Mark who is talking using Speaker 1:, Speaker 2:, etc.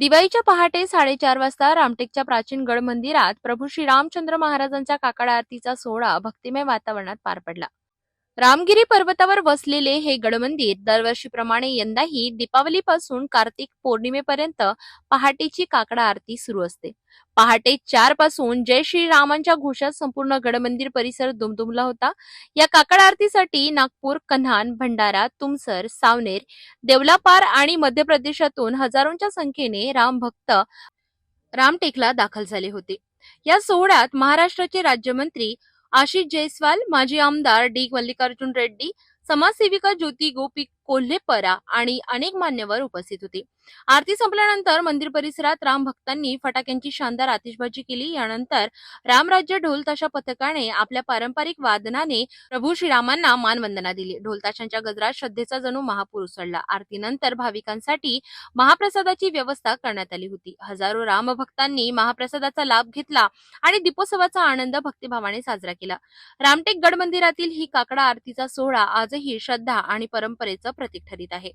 Speaker 1: दिवाळीच्या पहाटे साडेचार वाजता रामटेकच्या प्राचीन गड मंदिरात प्रभू श्री रामचंद्र महाराजांच्या काकड आरतीचा सोहळा भक्तिमय वातावरणात पार पडला. रामगिरी पर्वतावर वसलेले हे गडमंदिर दरवर्षीप्रमाणे यंदाही दीपावलीपासून कार्तिक पौर्णिमेपर्यंत पहाटेची काकडा आरती सुरू असते. पहाटे चारपासून जय श्री रामांच्या घोषात संपूर्ण गडमंदिर परिसर दुमदुमला होता. या काकड आरतीसाठी नागपूर कन्हान भंडारा तुमसर सावनेर देवलापार आणि मध्य प्रदेशातून हजारोंच्या संख्येने रामभक्त रामटेकला दाखल झाले होते. या सोहळ्यात महाराष्ट्राचे राज्यमंत्री ఆశిష్ జైస్వాల్ మాజీ ఆమ్దార్ డి. మల్లికార్జున్ రెడ్డి समाजसेविका ज्योती गोपी कोल्हेपरा आणि अनेक मान्यवर उपस्थित होते. आरती संपल्यानंतर मंदिर परिसरात राम भक्तांनी फटाक्यांची शानदार आतिषबाजी केली. यानंतर रामराज्य ढोलताशा पथकाने आपल्या पारंपरिक वादनाने प्रभू श्रीरामांना मानवंदना दिली. ढोलताशांच्या गजरात श्रद्धेचा जणू महापूर उसळला आरतीनंतर भाविकांसाठी महाप्रसादाची व्यवस्था करण्यात आली होती. हजारो रामभक्तांनी महाप्रसादाचा लाभ घेतला आणि दीपोत्सवाचा आनंद भक्तिभावाने साजरा केला. रामटेक गड मंदिरातील ही काकडा आरतीचा सोहळा आजही ही श्रद्धा आणि परंपरेचं प्रतीक ठरीत आहे.